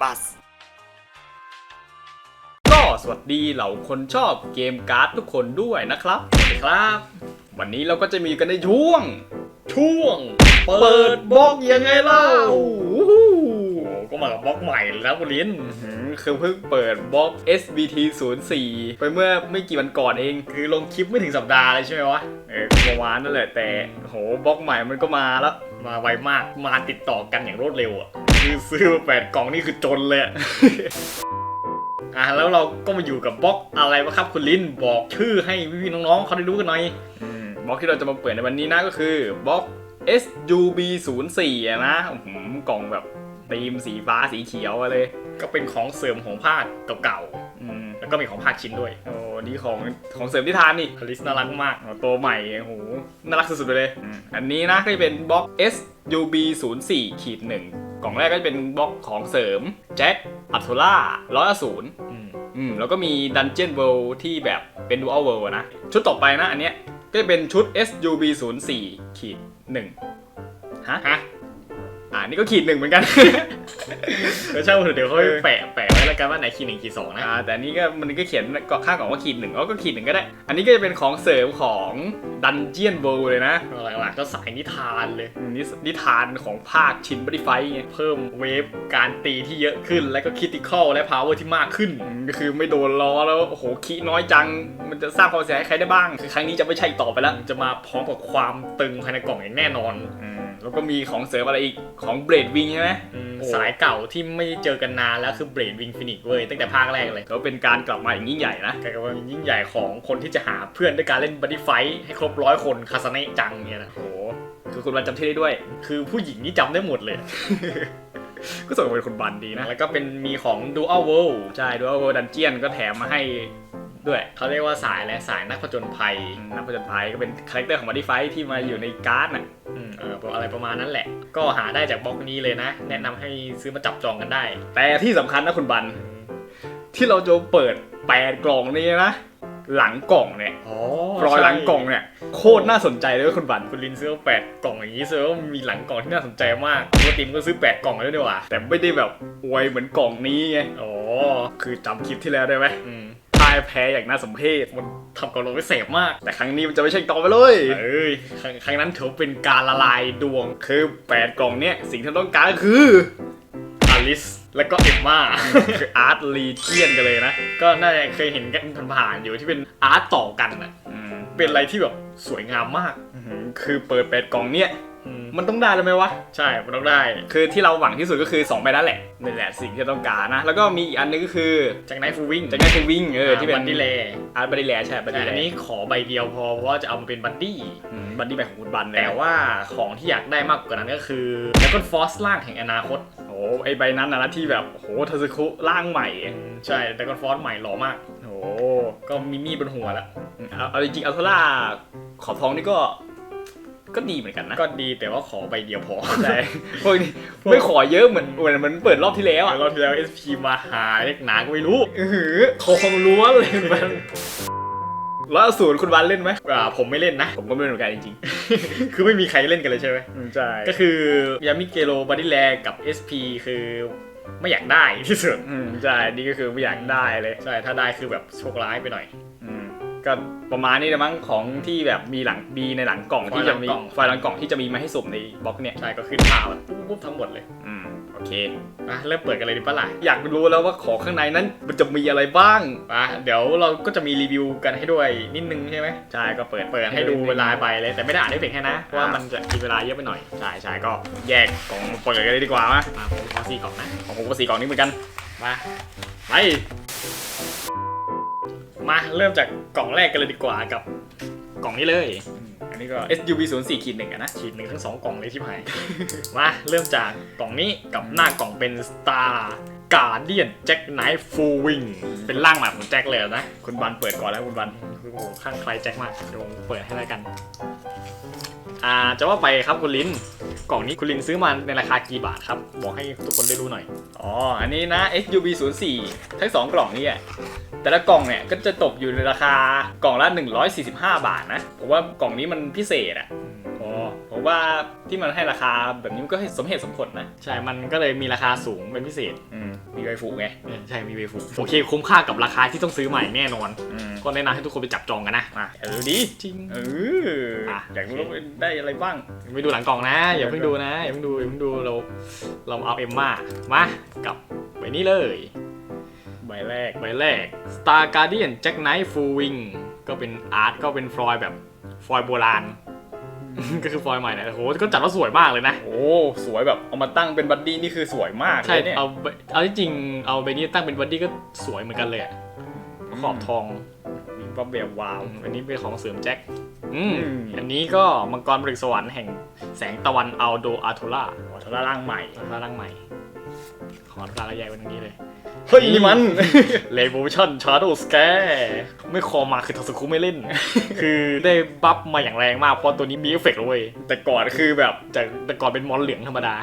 บัสก็สวัสดีเหล่าคนชอบเกมการ์ดทุกคนด้วยนะครับสวัสดีครับ วันนี้เราก็จะมีกันในช่วง ช่วง เปิดบล็อกยังไงเล่าโอ้ก็มากับบล็อกใหม่แล้วคุณลิ้นอื้อหือคือเพิ่งเปิดบล็อก SBT 0 4ไปเมื่อไม่กี่วันก่อนเอง คือลงคลิปไม่ถึงสัปดาห์เลยใช่ไหมวะ เออประมาณนั่นแหละแต่โหบล็อกใหม่มันก็มาแล้ว มาไวมากมาติดต่อกันอย่างรวดเร็วอะ คือซื้อมาแปดกล่องนี่คือจนเลยอะอะแล้วเราก็มาอยู่กับบล็อกอะไรวะครับคุณลิ้นบอกชื่อให้พี่ๆน้องๆเขาได้รู้กันหน่อยอืมบล็อกที่เราจะมาเปิดในวันนี้นะก็คือบล็อก SUB 0 4อะนะอื้อหือกล่องแบบธีมสีฟ้าสีเขียวอะเลยก็เป็นของเสริมของภาคเก่าอืม ๆ แล้วก็มีของภาคชิ้นด้วย โอ้นี่ของของเสริมที่ทานนี่อลิสน่ารักมากอ๋อตัวใหม่โอ้โหน่ารักสุดๆไปเลยอันนี้นะก็จะเป็นบล็อก SUB 0 4ขีดหนึ่ง กล่องแรกก็จะเป็นบล็อกของเสริมแจ็คอัตโทล่าร้อยอสูรอืมอืมแล้วก็มี Dungeon World ที่แบบเป็น Dual World อะนะ ชุดต่อไปนะอันเนี้ยก็จะเป็นชุด SUB 0 4ขีดหนึ่งฮะฮะ อ่านี่ก็ขีดหนึ่งเหมือนกันเดี๋ยวช่างมันเถอะเดี๋ยวเขาเออแปะแปะไว้แล้วกันว่าไหนคีย์หนึ่งคีย์สองนะอ่าแต่อันนี้ก็มันก็เขียนเกาะข้างกล่องว่าขีดหนึ่งเอาก็ขีดหนึ่งก็ได้ อันนี้ก็จะเป็นของเสริมของ Dungeon World เลยนะหลักๆก็สายนิทานเลยอืมนิสนิทานของภาคชินบริไฟไงเพิ่มเวฟการตีที่เยอะขึ้น และก็คิติคอลและพาวเวอร์ที่มากขึ้นอืมก็คือไม่โดนล้อแล้วโอ้โหขี้น้อยจัง มันจะสร้างความเสียหายให้ใครได้บ้างคือครั้งนี้จะไม่ใช่อีกต่อไปแล้ว จะมาพร้อมกับความตึงภายในกล่องอย่างแน่นอนอืม แล้วก็มีของเสริมอะไรอีกของเบรดวิงใช่ไหมอืมโอ้สายเก่าที่ไม่เจอกันนานแล้วคือเบรดวิงฟินิกเว้ยตั้งแต่ภาคแรกเลยก็เป็นการกลับมาอย่างยิ่งใหญ่นะ กลายเป็นว่ายิ่งใหญ่ของคนที่จะหาเพื่อนด้วยการเล่นบัดดี้ไฟท์ให้ครบร้อยคนคาสเนะจังเนี่ยนะโอ้โหคือคุณวันจำชื่อได้ด้วย คือผู้หญิงนี่จำได้หมดเลย ก็ส่งเป็นคนบันดีนะ แล้วก็เป็นมีของ Dual World ใช่ด้วยว่าดันเจียนก็แถมมาให้ ด้วยเขาเรียกว่าสายและสายนักผจญภัยอืมนักผจญภัยก็เป็นคาแรคเตอร์ของบัดดี้ไฟที่มาอยู่ในการ์ดน่ะอืมเอออะไรประมาณนั้นแหละ ก็หาได้จากบล็อกนี้เลยนะ แนะนำให้ซื้อมาจับจองกันได้ แต่ที่สำคัญนะคุณบัน ที่เราจะเปิดแปดกล่องนี้นะ หลังกล่องเนี่ยอ๋อรอยหลังกล่องเนี่ย โคตรน่าสนใจเลยเว้ยคุณบันคุณลินซื้อมาแปดกล่องอย่างนี้แสดงว่ามีหลังกล่องที่น่าสนใจมากปกติมันก็ซื้อแปดกล่องแล้วดีกว่าแต่ไม่ได้แบบอวยเหมือนกล่องนี้ไงอ๋อคือจำคลิปที่แล้วได้ไหมอืมพ่ายแพ้อย่างน่าสมเพชมันทำกล่องลงไปเสพมาก แต่ครั้งนี้มันจะไม่ใช่ต่อไปเลยเอ้ยครั้งครั้งนั้นถือว่าเป็นการละลายดวง คือแปดกล่องเนี่ยสิ่งที่เราต้องการก็คืออลิสแล้วก็เอมมาคืออาร์ตลีเจียนกันเลยนะ ก็น่าจะเคยเห็นกันผ่านๆอยู่ที่เป็นอาร์ตต่อกันอะอืมเป็นอะไรที่แบบสวยงามมากอื้อหือคือเปิดแปดกล่องเนี่ยอื มมันต้องได้แล้วไหมวะ ใช่ มันต้องได้ คือที่เราหวังที่สุดก็คือ2ใบนั่นแหละนี่แหละสิ่งที่เราต้องการนะ แล้วก็มีอีกอันนึงก็คือจากไนท์ฟูวิ่งจากนั้นคือวิ่งเออที่เป็นบันดี้เลอาร์ตบัดดี้แลใช่บัดแต่ดี้แลอันนี้ขอใบเดียวพอเพราะว่าจะเอามาเป็นบัดดี้บัดดี้แบบของคุณบันเลยแต่ว่าของที่อยากได้มากกว่านั้นก็คือแล้วก็ฟอสล่างแห่งอนาคตโอ้ไอใบนั้นนะนะที่แบบโอ้โหทาซึคุร่างใหม่ ใช่แต่ก็ฟอสใหม่หล่อมากโอ้ก็มีมีดบนหัวแล้วเอาเอาจริงๆอัลโทล่าขอบทองนี่ก็ ก็ดีเหมือนกันนะ ก็ดีแต่ว่าขอใบเดียวพอใช่พวกนี้ไม่ขอเยอะเหมือนเหมือนเหมือนเปิดรอบที่แล้วอะเราที่แล้ว SP มาหาเล็กหนาก็ไม่รู้อื้อหือทองล้วนเลยมันแล้วศูนย์คุณบันเล่นไหมอ่าผมไม่เล่นนะ ผมก็ไม่เล่นเหมือนกันจริงคือไม่มีใครเล่นกันเลยใช่ไหมๆใช่ ก็คือยามิเกโรบัดดี้แลกับ SP คือไม่อยากได้ที่สุดอืมใช่ นี่ก็คือไม่อยากได้เลย ใช่ ถ้าได้คือแบบโชคร้ายไปหน่อยอืม ก็ประมาณนี้นะมั้งของที่แบบมีหลังดีในหลังกล่องที่จะมีไฟล์หลังกล่อง ไฟล์หลังกล่องที่จะมีมาให้สุ่มในบล็อกเนี่ยใช่ก็ขึ้นข่าวแบบปุ๊บปุ๊บทั้งหมดเลยอืมโอเคอะเริ่มเปิดกันเลยดีปะล่ะอยากรู้แล้วว่าของข้างในนั้นมันจะมีอะไรบ้างอะเดี๋ยวเราก็จะมีรีวิวกันให้ด้วยนิดนึงใช่ไหมใช่ก็เปิดเปิดให้ดูเวลาไปเลยแต่ไม่ได้อ่านได้เพียงแค่นะเพราะว่ามันจะกินเวลาเยอะไปหน่อย ใช่ใช่ก็แยกกล่องมาเปิดกันเลยดีกว่ามาอะผมขอสี่กล่องนะของผมก็สีกล่องนี้เหมือนกันมาไป มาเริ่มจากกล่องแรกกันเลยดีกว่ากับกล่องนี้เลย อันนี้ก็ SUV 0 4ขีดหนึ่งอะนะ ฉีดหนึ่งทั้งสองกล่องเลยชิบหาย มาเริ่มจากกล่องนี้กับหน้ากล่องเป็น Star Guardian Jack Knight Full Wing เป็นร่างใหม่ของแจ็คเลยนะคุณบันเปิดก่อนแล้วคุณบันคือโอ้โหข้างใครแจ็คมากเดี๋ยวผมเปิดให้แล้วกัน อ่าจะว่าไปครับคุณลินกล่องนี้คุณลินซื้อมาในราคากี่บาทครับ บอกให้ทุกคนได้รู้หน่อย อ๋อ อันนี้นะ SUV 0 4ทั้งสองกล่องนี้อะแต่ละกล่องเนี่ยก็จะตกอยู่ในราคา กล่องละ 145 บาทนะ ผมว่ากล่องนี้มันพิเศษอะ ผมว่าที่มันให้ราคาแบบนี้มันก็ให้สมเหตุสมผลนะ ใช่ มันก็เลยมีราคาสูงเป็นพิเศษ อืมมีไวฟูไง เออใช่ มีเวฟูโอเค คุ้มค่ากับราคาที่ต้องซื้อใหม่แน่นอน อืมก็แนะนำให้ทุกคนไปจับจองกันนะมา เออดีจริง เอออะ อยากรู้ว่าได้อะไรบ้าง ไปดูหลังกล่องนะ อย่าเพิ่งดูนะ อย่าเพิ่งดูอย่าเพิ่งดูเราเราเอาเอ็มมามากับใบนี้เลย ใบแรก ใบแรก Star Guardian Jack Knight Full Wing ก็เป็นอาร์ตก็เป็นฟลอยแบบฟลอยโบราณ ก็คือฟลอยใหม่นะโอ้โหก็จัดว่าสวยมากเลยนะ โอ้สวยแบบเอามาตั้งเป็นบัดดี้นี่คือสวยมากใช่เลยเนี่ยเอาใบเอาที่จริงเอาใบนี้ตั้งเป็นบัดดี้ก็สวยเหมือนกันเลยอะขอบทองมีปั๊บแบบวาว อันนี้เป็นของเสริมแจ็คอืมอืม อันนี้ก็มังกรบริสวรรค์แห่งแสงตะวันอัลโดอาร์โทล่าวัฒนร่างใหม่ อัลโทล่าร่างใหม่ ของอัลโทล่าก็แยกไว้ตรงนี้เลย เฮ้ยนี่มันเลโวชั่นชาร์โดสแกไม่คอมาคือทัศคุไม่เล่น คือได้บัฟมาอย่างแรงมากเพราะตัวนี้มีเอฟเฟกต์เลยเว้ยแต่ก่อนคือแบบจากแต่ก่อนเป็นมอนเหลืองธรรมดา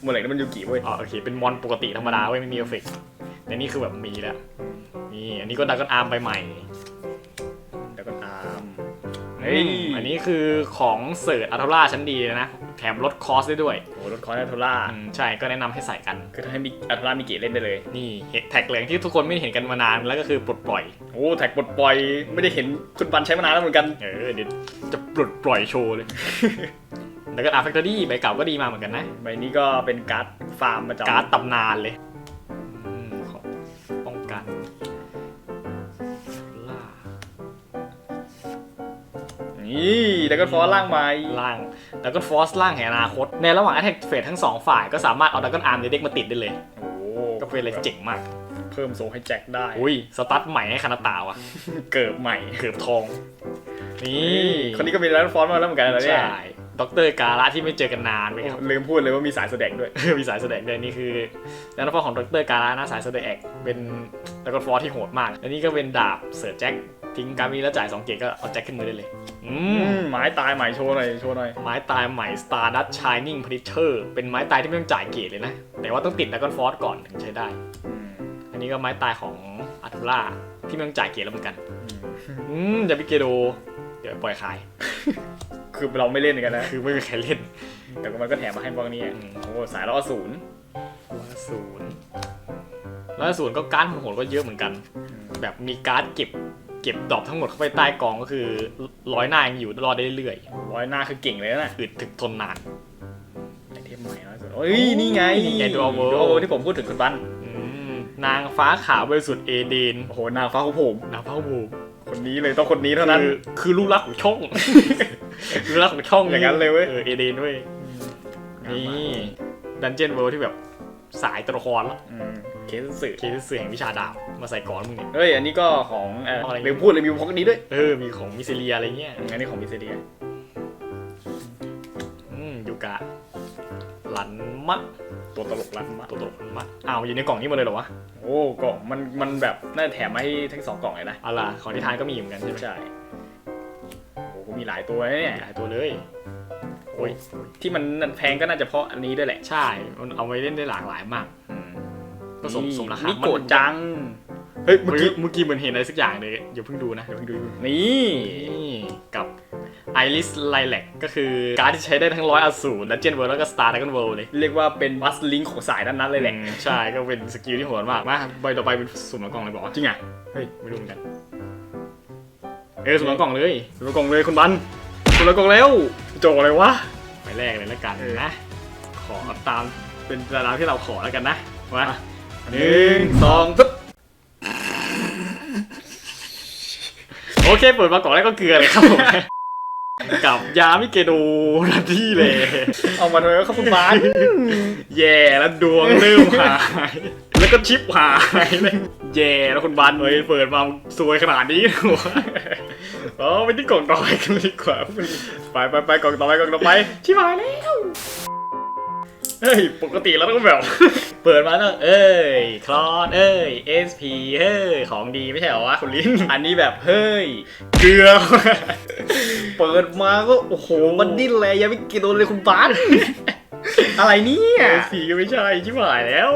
เมื่อไหร่นั้นมันยูกิเว้ยอ๋อโอเคเป็นมอนปกติธรรมดาเว้ยไม่มีเอฟเฟกต์แต่นี่คือแบบมีแล้วนี่อันนี้ก็ดักกันอาร์มไปใหม่แล้วก็ตามเฮ้ยอันนี้คือของเสิร์ตอัลโทล่าชั้นดีเลยนะแถ มลดคอสได้ด้วยโอ้รถคอนอัลโทล่าอืมใช่ก็แนะนำให้ใส่กันคือถ้าให้มีอัลโทล่ามีเกตเล่นได้เลย นี่แท็กเหลืองที่ทุกคนไม่เห็นกันมานานแล้วก็คือปลดปล่อย โอ้แท็กปลดปล่อยไม่ได้เห็นคุณปันใช้มานานแล้วเหมือนกัน เออเดี๋ยวจะปลดปล่อยโชว์เลย แล้วก็อาร์แฟคทอรี่ใบเก่าก็ดีมาเหมือนกันนะ ใบนี้ก็เป็นการ์ดฟาร์มประจำการ์ดตำนานเลย นี่แล้วก็ฟอร์ร่างใหม่ล่างแล้วก็ฟอสล่างแห่งอนาคต ในระหว่างแอ t แทกเฟสทั้งสองฝ่ายก็สามารถเอาดักกอนอาร์มในเด็กมาติดได้เลยโอ้ก็เป็นอะไรเจ๋งมาก เพิ่มโซให้แจ็คได้ อุ้ย สตั๊ดใหม่ให้คานาตาวะเกิดใหม่ เกือบทอง นี่คนนี้ก็มีแล้วฟอนต์มาแล้วเหมือนกันนะเนี่ยใช่ด็อกเตอร์การะที่ไม่เจอกันนานไหมครับลืมพูดเลยว่ามีสายแสดงด้วย มีสายแสดงด้วยนี่คือแนวฟอร์ของดรการานะสายแสดงเป็นแล้วก็ฟอร์ที่โหดมากอันนี้ก็เป็นดาบเสือแจ็ค ทิ้งการมีแล้วจ่าย2เกตก็เอาแจ็คขึ้นมือได้เลย อือืมมไม้ตายใหม่โชว์หน่อยโชว์หน่อยไม้ตายใหม่ Stardust Shining Preacher เป็นไม้ตายที่ไม่ต้องจ่ายเกตเลยนะ แต่ว่าต้องติดแล้วก็ฟอร์ก่อนถึงใช้ได้อันนี้ก็ไม้ตายของอัตุล่าที่ไม่ต้องจ่ายเกตแล้วเหมือนกัน อืมอย่าไปเกโด เดี๋ยวปล่อยขาย คือเราไม่เล่นกันนะ คือไม่มีใครเล่น แต่มันก็แถมมาให้พวกนี้อืม โอ้สายล้อศูนย์ร้อยศูนย์ร้อยศูนย์ก็การ์ดโหดก็เยอะเหมือนกัน แบบมีการ์ดเก็บ เก็บดรอปทั้งหมดเข้าไปใต้กองก็คือร้อยหน้ายังอยู่รอดได้เรื่อยร้อยหน้าคือเก่งเลยนะๆอึดถึกทนนานไอเทมใหม่ล้อศูนย์เอ้ยนี่ไงนี่ไง Dual World Dual World ที่ผมพูดถึงคุณบันอืมนางฟ้าขาวบริสุทธิ์เอเดนโอ้โหนางฟ้าของผมนางฟ้าบูมคนนี้เลยต้องคนนี้เท่านั้นคือคือลูกรักของช่องลูกรักของช่องอย่างนั้นเลยเว้ยเออเอเดนเว้ยนี่ดันเจียนเวิลด์ที่แบบสายตัวละครละอืม เคสสื่อเคสเสือแห่งวิชาดาบมาใส่ก่อนมึงเนี่ย เฮ้ย อันนี้ก็ของเอ่ออะไร ลืมพูดเลยมีพวกนี้ด้วย เออ มีของมิเซเลียอะไรเงี้ย อันนี้ของมิสเซเดียอืมยูกะหลันมะ ตัวตลกรันมากตัวตลกหลันมะ อ้าวอยู่ในกล่องนี้หมาเลยเหรอวะโอ้กล่องมันมันแบบน่าจะแถมมาให้ทั้งสองกล่องเลยนะ เอาล่ะของนิทานก็มีเหมือนกันใช่ไหมใช่ โอ้โหมีหลายตัวนะเนี่ย หลายตัวเลย โอ้ย ที่มันแพงก็น่าจะเพราะอันนี้ด้วยแหละ ใช่ มันเอาไว้เล่นได้หลากหลายมาก ก็สมสมราคานี่โกรธจัง เฮ้ยเมื่เมื่ออกี้กี้เมื่อกี้เหมือนเห็นอะไรสักอย่างเลยอย่าเพิ่งดูนะเดี๋ยวไปดูนี่นี่กับไอริสไลแลกก็คือการ์ดที่ใช้ได้ทั้งร้อยอสูรและเจนเวิร์แล้วก็สตาร์ดักเวิลเลย เรียกว่าเป็นบัสลิงของสายนั้นๆเลยแหละอืมใช่ ก็เป็นสกิลที่โหดมากมาใบต่อไปเป็นสุ่มหลังกล่องเลยบอกว่าจริงอะ เฮ้ย ไม่รู้เหมือนกัน เออสุ่มหลังกล่องเลยดูกล่องเลยคุณบันคุณละกล่องแล้วโจอะไรวะไปแรกเลยแล้วกันเออนะขอตามเป็นตารางที่เราขอแล้วกันนะมา หนึ่งสองปึ๊บโอเคเปิดมากล่องแรกก็เกลือเลยครับผมกับยามิเกโดนาที่เลยเอามาทำไมวะครับคุณบันแย่แล้วดวงเริ่มหาย แล้วก็ชิปหายเลยแย่แล้วคุณบันเฮ้ยเปิดมาสวยขนาดนี้เหรอวะอ๋อไปที่กล่องต่อไปกันเลยดีกว่าไปไปไปกล่องต่อไปกล่องต่อไปชิบหายแล้ว เฮ้ย ปกติเราต้องแบบ เปิดมาแล้วเอ้ย คลอดเอ้ย SP เฮ้ย ของดีไม่ใช่เหรอวะคุณลิ้น อันนี้แบบ เฮ้ย เกลือ เปิดมาก็ โอ้โห มันดิ้นเลยยังไม่กินโดนเลยคุณบันอะไรเนี่ยสีก็ไม่ใช่ชิบหายแล้ว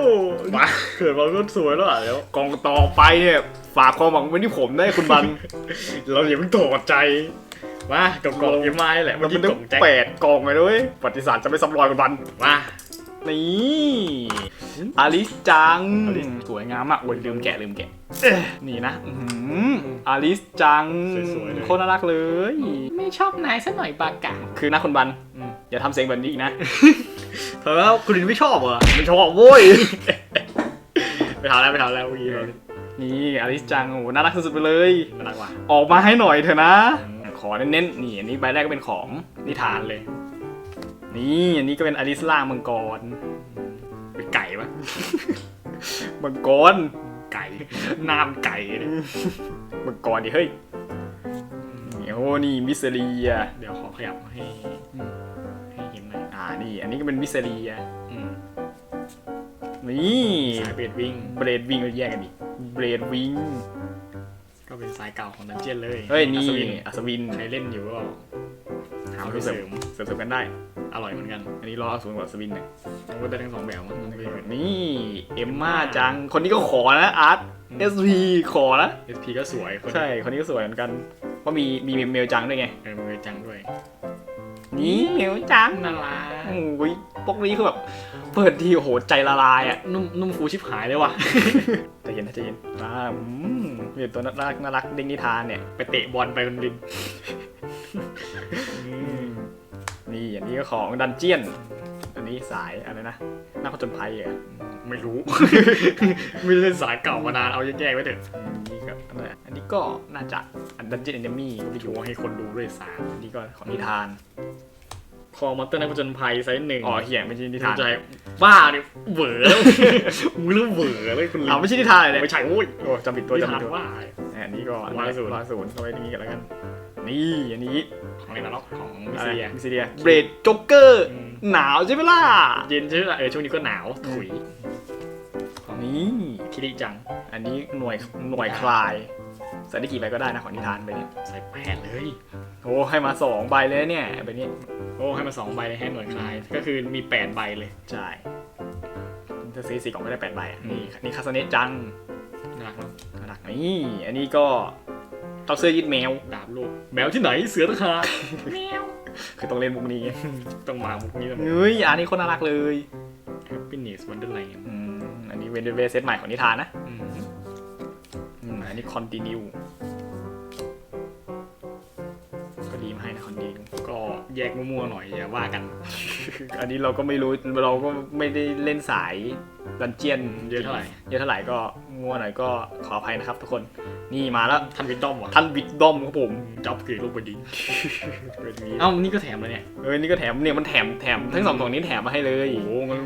มาเกิดมาก็สวยแล้วอะแล้วกล่องต่อไปเนี่ยฝากความหวังไว้ที่ผมได้คุณบัน เราอย่าเพิ่งตกใจมากล่องกล่องเอ็มไม้แหละมัเมื่นอเป็กี้นกล่องแจ็คแปดกล่องเลยด้วยประวัติศาสตร์จะไม่ซ้ำรอยคุณบันมา นี่อาลิสจังอลิสสวยงามอะโอ้ยลืมแกะลืมแกะเอ้ยนี่นะอื้อหืออาลิสจังสวยๆเลยโคตรน่ารักเลย ไม่ชอบนายซะหน่อยปากกะคือนะคุณบันอืมอย่าทำเสียงแบบนี้อีกนะเธอแล้วคุณลินไม่ชอบเหรอไม่ชอบโว้ยไปทำแล้วไปทำแล้วเมื่อกี้เรานี่อาลิสจังโอ้โหน่ารักสุดๆไปเลยน่ารักว่ะออกมาให้หน่อยเถอะนะอืมขอเน้นๆนี่อันนี้ใบแรกก็เป็นของนิทานเลย นี่อันนี้ก็เป็นอลิสล่างมังกร เป็นไก่ปะมังกร ไก่น้ำไก่เนี่ยมังกรดิเฮ้ยนี่โอ้นี่มิสเซเรีย เดี๋ยวขอขยับให้ให้เห็นหน่อยอ่านี่ อันนี้ก็เป็นมิสเซเรียอืมนี่สายเบดวิ่งเบรดวิงเราแยกกันดิเบรดวิงก็เป็นสายเก่าของดันเจียนเลย เฮ้ย นี่อัศวินอัศวินใครเล่นอยู่ก็หาเอาไปไปเสเสริริมมเสริมๆกันได้ อร่อยเหมือนกัน อันนี้รอเอาศูนย์กว่าอัศวินเนี่ยมันก็ได้ทั้งสองแบบมั้งนี่เอมมาจัง คนนี้ก็ขอนะอาร์ตอืมเอสพีขอนะเอสพีก็สวยคนใช่ คนนี้ก็สวยเหมือนกัน เพราะมีมีเมลจังด้วยไงเออมือจังด้วย นี่เมลจังน่ารักโอ้ยปกนี้คือแบบเปิดทีโอ้โหใจละลายอะนุ่มนุ่มฟูชิบหายเลยว่ะใจเย็นนะใจเย็นอ่าอืมมีแต่ตัวน่ารักน่ารักเด้งนิทานเนี่ย ไปเตะบอลไปคนดินนี่อันนี้ ก็ของดันเจียน อันนี้สายอะไรนะนักผจญภัยเหรอะไม่รู้ ไม่ได้เล่นสายเก่ามานานเอาแยกๆไว้เถอะนี่ก็อันนั้นอันนี้ก็น่าจะอันดันเจียนเอนเดมี่ก็ไม่โชรู้ว์ให้คนดูด้วยสารอันนี้ก็ของนิทาน คอมอนเตอร์นักผจญภัยไซส์หนึ่งอ๋อเหียไม่ใช่นินิทานใจบ้าเนี่ยเหวอแล้วมึงเรื่องเหวอเลยคุณลิอ้าวไม่ใช่นิทานเลยเนี่ยไม่ใช่โอ้ยโอ้จำผิดตัวนิจำทาผินดตัวว่า อันนี้ก็ร้อยศูนย์ร้อยศูนย์เข้าไปตรงนี้กันแล้วกัน นี่อันนี้ของในนรกของ มิอะสไรเซียมิสเซียเบรดจ็อกเกอร์อืมหนาวใช่ไหมล่ะ เย็นใช่ไหมล่ะ เออ ช่วงนี้ก็หนาว ถุย นี่คิริจัง อันนี้หน่วยหน่วยคลาย ใส่ได้กี่ใบก็ได้นะ ของนิทานไปเนี่ย ใส่แปดเลย โอ้ ให้มาสองใบเลยเนี่ยใบนี้โอ้ ให้มาสองใบเลยให้หน่วยคลาย ก็คือมีแปดใบเลย ใช่ถ้าซื้อสี่กล่องก็ได้แปดใบอะอืมนี่นี่คาสเนจังน่ารักเนาะน่ารักนี่ อันนี้ก็ ต้องเสื้อยืดแมวดาบโลกแมวที่ไหนเสือตะขาบคือต้องเล่นมุกนี้ ต้องมามุกนี้แล้วเฮ้ยอันนี้คนน่ารักเลย Happiness Wonderland อืมอันนี้เวนเดเวเซตใหม่ของนิทานนะอืมอืมอันนี้คอนติเนียก็ดีมาให้นะคอนติเนียก็แยกมั่วๆหน่อยอย่าว่ากัน อันนี้เราก็ไม่รู้เราก็ไม่ได้เล่นสายดันเจียนเยอะเท่าไหร่ เยอะเท่าไหร่ก็งัวหน่อยก็ขออภัยนะครับทุกคน นี่มาแล้วท่านวิดดอมวะท่านวิดดอมครับผมจ็อบคือลูกบดินเป็นอย่างนี้เอ้านี่ก็แถมแล้วเนี่ยเออนี่ก็แถมเนี่ยมันแถมแถมทั้งสองกล่องนี้แถมมาให้เลยโอ้โหมัน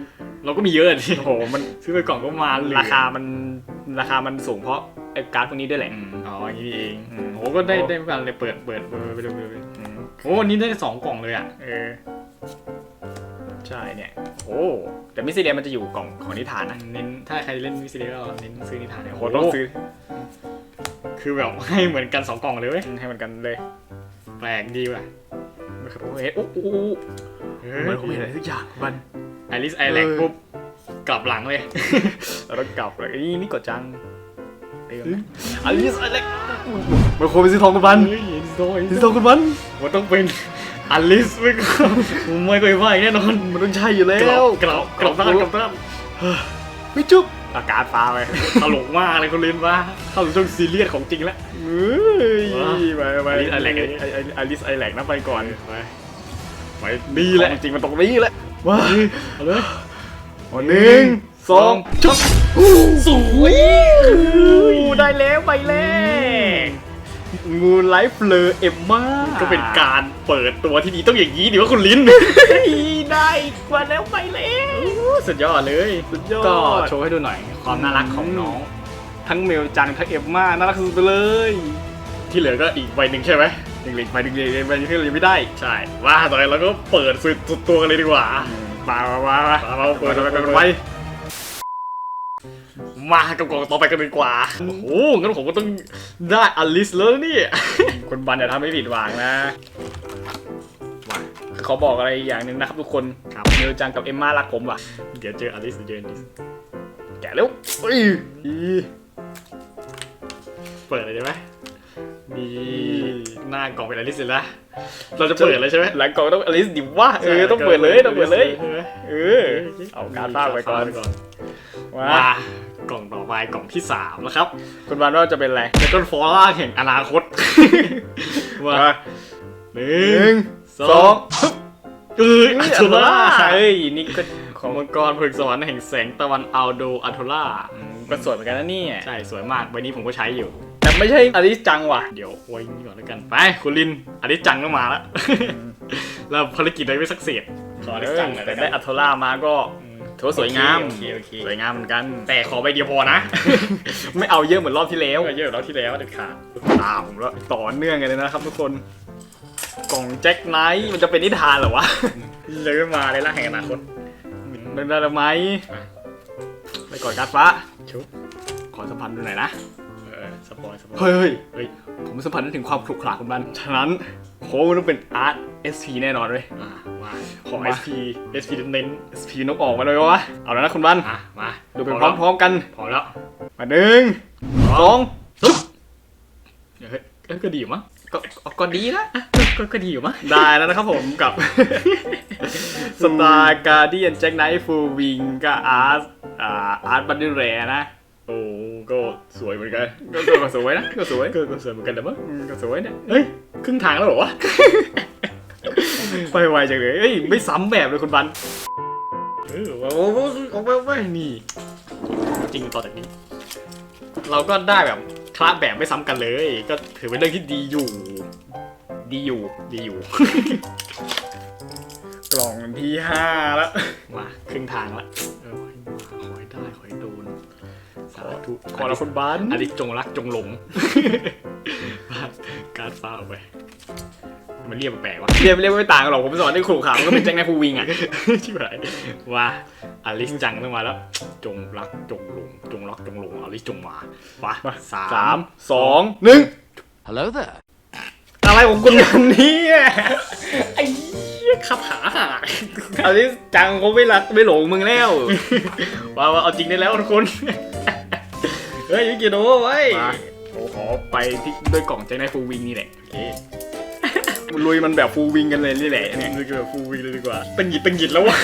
เราก็มีเยอะดิโอ้โหมันซื้อไปกล่องก็มาเหลือราคามันราคามันสูงเพราะไอ้การ์ดพวกนี้ด้วยแหละอืมอ๋ออย่างนี้นี่เองอืมโอ้โหก็ได้ได้กันเลยเปิดเปิดเปิดไปดูไปดูไปดูอืมโอ้วันนี้ได้สองกล่องเลยอะเออ ใช่เนี่ย โอ้แต่มิสซิเดียมันจะอยู่กล่องของนิทานนะเน้นถ้าใครเล่นวิสิเดก็เน้นซื้อนิทานเนี่ยโอ้โหต้องซื้อ คือแบบให้เหมือนกันสองกล่องเลยเว้ยให้มันกันเลย แปลกดีว่ะไม่เคยเห็นโอ้โหเหมือนผมเห็นอะไรทุกอย่างมันไอริสไอแลกเออปุ๊บกลับหลังเลยเราต้องกลับเลยนี่นี่กดจังเติมนะอันนี้อะไรมันควรเป็นสีทองคุณบันเฮ้ยอินโซอินสีโซทองคุณบันมันต้องเป็น อลิสไม่ก็ไม่เคยว่าแน่นอนมันต้องใช่อยู่แล้กลัวบกลับกลับด้านกลับด้านไม่จุ๊บอากาศฟ้าไปตลกมากเลยคนเล่นว่าเข้าสู่ช่วงซีเรียสของจริงแล้วเฮ้ยว้าไปไปอลิสไอแลกไอไออลิสไอแหลกนะไปก่อนไปไปนี่แหละจริงมันตรงนี้แหละว้าเอาเลยหนึ่งสองจุ๊บสวยงูได้แล้วไปแล้ว งูไลฟ์เลอเอ็มมาก็เป็นการเปิดตัวที่ดีต้องอย่างนี้ดิว่าคุณลิ้น ได้กว่าแล้วไปแล้วสุดยอดเลยสุดยอดก็โชว์ให้ดูหน่อย ความน่ารักของน้อง ทั้งเมลจังทั้งเอ็มมาน่ารักสุดๆไปเลย ที่เหลือก็อีกใบหนึ่งใช่ไหมดึงเล็กไปดึงเล็กไปที่เรายังไม่ได้ใช่ว่าต่อไปเราก็เปิดสุดตัวกันเลยดีกว่ามามามามามามาเปิเปิดดไปไปไปไปไปไป มากับกล่องต่อไปกันดีกว่า โอ้โห งั้นผมก็ต้องได้อลิสแล้วนี่คุณบันอย่าทำให้ผิดหวังนะว่าเขาบอกอะไรอย่างหนึ่งนะครับทุกคนครับเมลจังกับเอ็มมารักผมว่ะ เดี๋ยวเจออลิสเดี๋ยวเจออลิสแกะเร็วเฮ้ยอีเปิดเลยได้ไหมนี่หน้ากล่องเป็นอลิสเลยนะเราจะเปิดเลยใช่ไหมหลังกล่องต้องอลิสดิว่าเออต้องเปิดเลยต้องเปิดเลย เออเอาการบ้านไปก่อนมามา กล่องต่อไปกล่องที่สามแล้วครับคุณวันว่าจะเป็นอะไรเป็นต้นฟอร่าแห่งอนาคตมามาหหนึ่นึ่งงสสอองงเอ้ยอัอัลลโทโทล่าล่าเฮ้ยนี่ก็ของมังกรผึกสวรรค์แห่งแสงตะวันอัลโดอัลโทล่าก็สวยเหมือนกันนะเนี่ยใช่สวยมากใบนี้ผมก็ใช้อยู่ แต่ไม่ใช่อลิสจังว่ะ เดี๋ยวไว้นี่ก่อนแล้วกัน ไปคุณลินอลิสจังต้องมาแล้วแล้วภารกิจอะไรไม่สักเสียขออลิสจังหน่อยแต่แล้วกัได้นอัลโทล่ามาก็ ถือว่าสวยงามโอเคโอเค สวยงามเหมือนกัน แต่ขอใบเดียวพอนะ ไม่เอาเยอะเหมือนรอบที่แล้ว เยอะแล้วที่แล้วเด็ดขาดตามผมแล้วต่อเนื่องกันเลยนะครับทุกคน กล่องแจ็คไนท์มันจะเป็นนิทานเหรอวะ เลยไม่มาเลยละแห่งอนาคต เป็นได้ไหมอะ ไปก่อนการดฟ้า ชุบขอสัมพันธ์ดูหน่อยนะ เออสปอยสปอย เฮ้ยเฮ้ย ผมสัมผัสได้ถึงความขรุขระของมัน ฉะนั้นโค้งต้องเป็นอาร์ต SP แน่นอนเลย อะมา ขอมา SP SP เน้น SP นกออกมาเลยวะ เอาแล้วนะคุณบ้านๆอะมาดูไปพร้อมๆกัน พอแล้วมาหนึ่งสองเฮ้ยเอ้ยก็ดีอยู่มั้งก็ก็ดีนะก็ก็ดีอยู่มั้ง ได้แล้วนะครับผมกับ สตาร์การเดียนแจ็คไนท์ฟูวิงกับอาร์ตอ่าอาร์ตบันดิเรนะ โอ้ก็สวยเหมือนกันก็ก็สวยนะก็สวยก็ก็สวยเหมือนกันแต่มั้งอืมก็สวยเนี่ยเฮ้ย ครึ่งทางแล้วเหรอวะ ไปไวจังเลยเอ้ยไม่ซ้ำแบบเลยคุณบันเออว้าวว้าวเอาไปเอาไปนี่ จริงต่อจากนี้ เราก็ได้แบบคละแบบไม่ซ้ำกันเลย ก็ถือเป็นเรื่องที่ดีอยู่ ดีอยู่ ดีอยู่ กล่องที่ห้าแล้ว มาครึ่งทางละ สาธุขอละคุณบันอลิจงรักจงหลงการฟ้าเอาไปมันเรียกแปลกๆวะเรียกเรียกไม่ต่างกันหรอกผมสอนที่ขรุขระมันก็เป็นแจ็คไนท์ฟูวิงอะชิบหายว่าอลิสจังต้องมาแล้ว จงรักจงหลงจงรักจงหลงอลิสจงมาปะสาสามมสองหนึ่ง Hello there. อะไรของคุณกันเนี่ยไอ้เหี้ยขับขาหักอลิสจังเขาไม่รักไม่หลงมึงแล้วว่าว่าเอาจริงได้แล้วทุกคน เฮ้ยยูกิโดไว้ยมาผมขอไปที่ด้วยกล่องแจ็คไนท์ฟูวิงนี่แหละโอเคลุยมันแบบฟูวิงกันเลยนี่แหละเนี่ยนี่คือแบบฟูลวีเลยดีกว่า เป็นหยิบเป็นหยิบแล้ววะ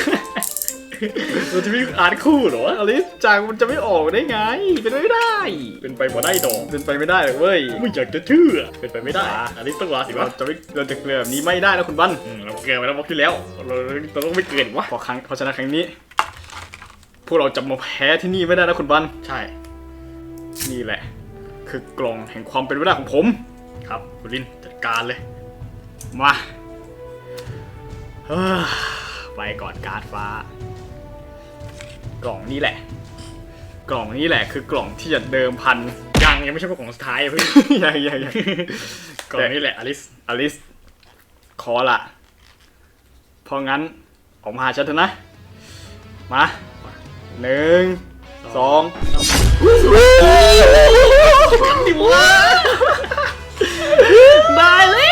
เราจะมีอาร์ตคู่เหรอวะอลิสจังมันจะไม่ออกได้ไง เป็นไปไม่ได้ เป็นไปบ่ได้ดอกเป็นไปไม่ได้หรอกเว้ยไม่อยากจะเชื่อเป็นไปไม่ได้อันนี้ต้องรอสิเราวะจะไม่เราจะเกลือแบบนี้ไม่ได้นะคุณบันอืมเราเกินไปแล้วบอกที่แล้วเราเราต้องไม่เกินวะพอครั้งเพราะฉะนั้นครั้งนี้ พวกเราจะมาแพ้ที่นี่ไม่ได้นะคุณบันใช่ นี่แหละ คือกล่องแห่งความเป็นไปได้ของผม ครับคุณลินจัดการเลย มาเฮ้อไปก่อนการ์ดฟ้า กล่องนี้แหละ กล่องนี้แหละ คือกล่องที่จะเดิมพันยังยังไม่ใช่พวกของสุดท้ายอะเพี่งยังยังยังก่อนนี้แหละอลิสอลิสขอละเพราะงั้นออกมาหาฉันเถอะนะ มาหนึ่งสอง ดิวะได้เลย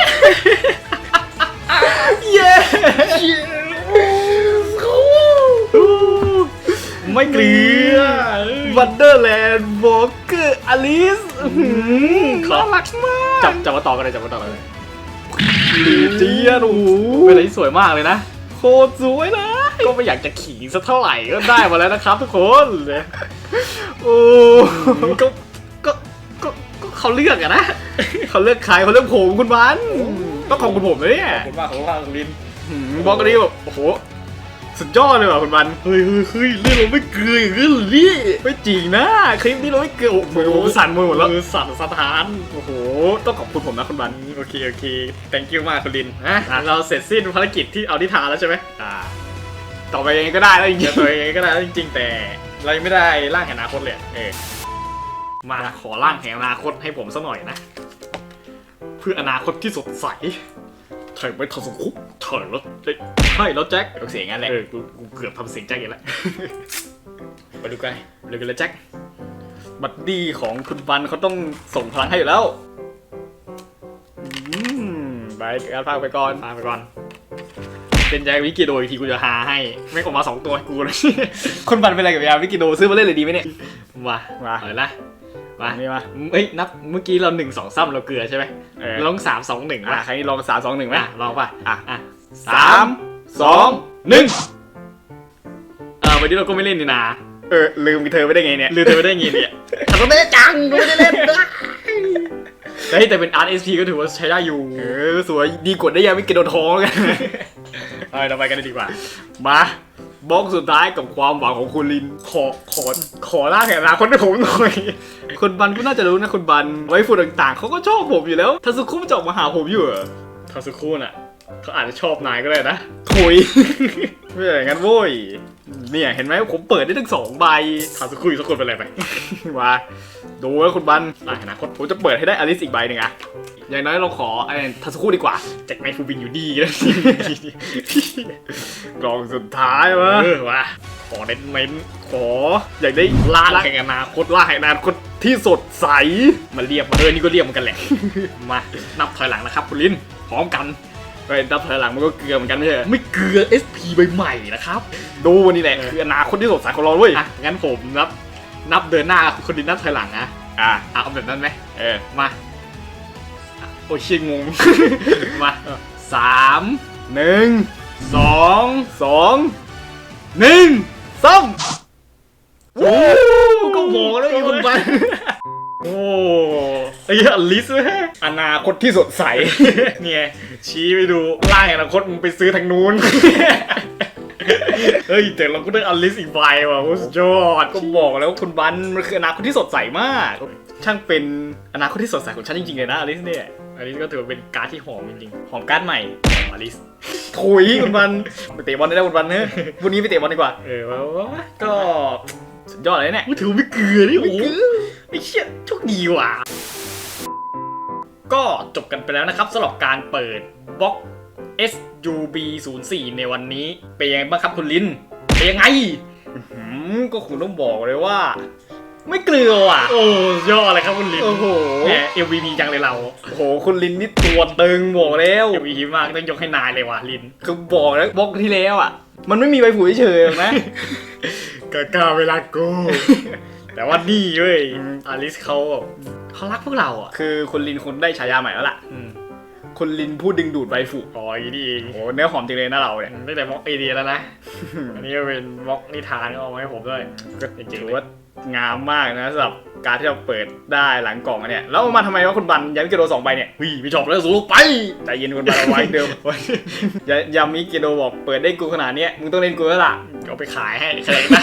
เย้ไม่เกลือวันเดอร์แลนด์วอลเกอร์อลิสน่ารักมาก จับจับมาต่อกันเลยจับมาต่อกันเลยลีเจียนโอ้โหเป็นอะไรที่สวยมากเลยนะ โคตรสวยนะ ก็ไม่อยากจะขิงสักเท่าไหร่ก็ได้มาแล้วนะครับ ทุกคนเลยโอ้ก็ก็ก็ก็เขาเลือกอะนะเขาเลือกใครเขาเลือกผมคุณบันต้องขอบคุณผมเลยเนี่ยขอบคุณมากขอบคุณมากคุณลินหืมบอกกันดีแบบโอ้โหสุดยอดเลยว่ะคุณบันเฮ้ยเฮ้ยเฮ้ยเรื่องเราไม่เกลืออย่างนี้เหรอนี่ไม่จริงนะคลิปนี้เราไม่เกี่ยวมือผมสั่นมือหมดแล้วมือสั่นสถานโอ้โหต้องขอบคุณผมนะคุณบันโอเคโอเค thank you มากคุณลินอะเราเสร็จสิ้นภารกิจที่เอาทิทานแล้วใช่ไหมอ่า ต่อไปยังไงก็ได้แล้วจริงเดี๋ยวตัวเองก็ได้จริงๆ แต่เรายังไม่ได้ร่างแห่งอนาคตเลยเออมาขอร่างแห่งอนาคตให้ผมสักหน่อยนะ เพื่ออนาคตที่สดใสใช่ไหมทศคุปใช่แล้วเอ้ยใช่แล้วแจ็คๆเอาเสียงงั้นแหละเออกูกูเกือบทำเสียงแจ็คอีกแล้วไปดูกันไปดูกันเลยแจ็คบัดดี้ของคุณบันเขาต้องส่งพลังให้อยู่แล้วอืมไปการพากไปก่อนตามไปก่อน เป็นแจ็ควิกิโดอีกทีกูจะหาให้ไม่งออกมาสองตัวให้กูเลยคุณบันเป็นอะไรกับยาวิกิโดซื้อมาเล่นเลยดีไหมเนี่ยมามาเอาเลยนะมานี่มาเอ้ยนับเมื่อกี้เราหนึ่งสองซ้ำเราเกลือใช่ไหมเออ เราต้องสามสองหนึ่งอะป่ะครลองสามสองหนึ่งไหมอะลองป่ะอะอะสามสองหนึ่งเออวันนี้เราก็ไม่เล่นนี่นาเออลืมเธอไปได้ไงเนี่ยลืมเธอไปได้ไงเนี่ยทำได้จังไม่ได้เล่นนะเฮ้ยแต่เป็นอาร์เอสพีก็ถือว่าใช้ได้อยู่ เออสวยดีกว่าได้ยาวิกเกโดนท้องกัน เอาเราไปกันเลยดีกว่า มาบล็อกสุดท้ายกับความหวังของคุณลิน ขอขอขอร่าแห่งอนาคนให้ผมหน่อยคนบันก็น่าจะรู้นะคนบัน ไว้ฟูต่างๆเขาก็ชอบผมอยู่แล้วทัศคุมจะออกมาหาผมอยู่เหรอทัสุคุน่ะ เขาอาจจะชอบนายก็ได้นะถุย ไม่ใช่อย่างนั้นโว้ย เนี่ยเห็นไหมผมเปิดได้ทั้งสองใบทาสุคุอยู่สักคนเป็นไรไป มาดูแล้วคุณบันนายอนาคตผมจะเปิดให้ได้อลิสอีกใบหนึ่งอะอย่างน้อยเราขอไอ้ทัศคุดีกว่าแจ็คไนท์ฟูบินอยู่ดีกันกล่องสุดท้ายวะเออว่ะขอเน้นเน้นขออยากได้ๆล่าล่าแข่งอนาคตล่าแห่งอนาคตที่สดใสมาเรียบมาเออนี่ก็เรียบเหมือนกันแหละ มานับถอยหลังนะครับคุณลินพร้อมกัน ไปดับถอยหลังมันก็เกลือเหมือนกันไม่ใช่เหรอไม่เกลือ SP ใบใหม่นะครับ ดูวันนี้แหละเออคืออนาคตที่สดใสของเราเว้ยอะงั้นผมนับ นับเดินหน้าคุณลินนับถอยหลังนะอะอะเอาแบบนั้นไหมเออมาอะโอ้ยเชี่ยงง มาสามหนึ่งสองสองหนึ่งสามโอ้ก็บอกแล้วมีคนไป โอ้ไอ้เหี้ยอลิสเว้ยอนาคตที่สดใส เนี่ยชี้ไปดูล่างอนาคตมึงไปซื้อทางนู้น เฮ้ยแต่เราก็ได้อลิสอีกใบว่ะโอ้สุดยอดก็บอกแล้วคุณบันมันคืออนาคตที่สดใสมาก ช่างเป็นอนาคตที่สดใสของฉันจริงๆเลยนะอลิสเนี่ยอันนี้ก็ถือว่าเป็นการ์ดที่หอมจริงๆหอมการ์ดใหม่อมอลิสถุยคุณบันไปเตะบอลได้แล้วคุณบันเนอะวันนี้ไปเตะบอลดีกว่าเออว่าก็สุดยอดเลยเนี่ยถือไม่เกลือนี่โอ้ อ้เชี่ยโชคดีว่ะ ก็จบกันไปแล้วนะครับสำหรับการเปิดบล็อก SUB 0 4ในวันนี้เป็นยังไงบ้างครับคุณลินเป็นยังไงหืมก็คุณต้องบอกเลยว่า ไม่เกลือว่ะ โอ้ยอดเลยครับคุณลินโอ้โหแหม MVP จังเลยเราโอ้โหคุณลินนี่ตัวตึงบอกแล้ว MVP มากต้องยกให้นายเลยว่ะลินคือบอกแล้วบล็อกที่แล้วอะ มันไม่มีใบผูเฉยๆหรอกนะก็กล้าเวลากู แต่ว่านี่เว้ยอลิสเขาเขารักพวกเราอะคือคุณลินคุณได้ฉายาใหม่แล้วล่ะอืมคุณลินผู้ดึงดูดใบฝูอ๋ออย่างนี้นี่เองโอ้โหเนื้อหอมจริงเลยนะเราเนี่ยตั้งแต่บล็อกไอเดียแล้วนะ อันนี้ก็เป็นบล็อกนิทานเอามาให้ผมด้วยก็ถือว่างามมากนะสำหรับการที่เราเปิดได้หลังกล่องอันเนี่ยแล้วเอามาทำไมวะคุณบันยามิเกโดสองใบเนี่ยเฮ้ยไม่ชอบแล้วสูไปใจเย็นคุณบันเอาไว้เดิมยายามิเกโดบอกเปิดได้กูขนาดเนี้ยมึงต้องเล่นกูแล้วล่ะ เอาไปขายให้ใครได้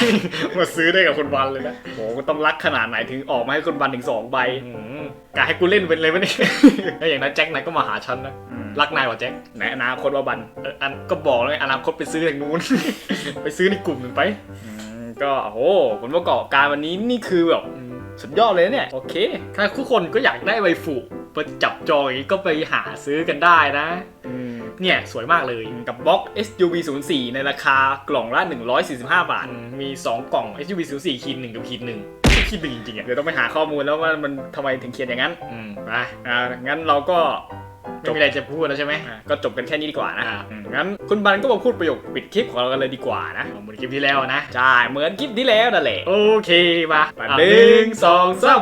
มาซื้อได้กับคนวันเลยนะโหก็ต้องรักขนาดไหนถึงออกมาให้คุณบันถึงสองใบอืมกะให้กูเล่นเป็นเลยปะเนี่ยแล้วอย่างนั้นแจ็คนายก็มาหาฉันนะรักนายกว่าแจ็คไหนอนาคตว่าบันเอออันก็บอกเลยอนาคตไปซื้อทางนู้น ไปซื้อในกลุ่มหนึ่งไปอืมก็โอ้โหผลประกอบการวันนี้นี่คือแบบอืมสุดยอดเลยนะเนี่ย โอเค ถ้าทุกคนก็อยากได้ใบฝูไปจับจองอย่างนี้ก็ไปหาซื้อกันได้นะ อืม เนี่ยสวยมากเลยกับบล็อก SUV 0 4ในราคากล่องละ 145 บาทอืมมี 2 กล่อง SUV 0 4ขีดหนึ่งกับขีดหนึ่งขีดหนึ่งจริงๆอะเดี๋ยวต้องไปหาข้อมูลแล้วว่ามันทำไมถึงเขียนอย่างนั้นอืมไปอ่างั้นเราก็ไม่มีอะไรจะพูดแล้วใช่ไหมอะก็จบกันแค่นี้ดีกว่านะอ่าอืมงั้นคุณบันก็มาพูดประโยคปิดคลิปของเรากันเลยดีกว่านะเอาเหมือนคลิปที่แล้วนะ ใช่ เหมือนคลิปที่แล้วนั่นแหละ โอเคมาหอะนึ่งสองสาม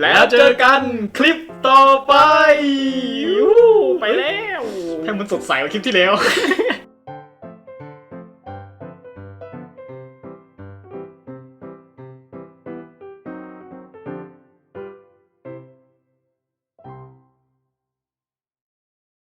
แล้วเจอกันคลิปต่อไปยูไปแล้ว ให้มันสดใสกว่าคลิปที่แล้ว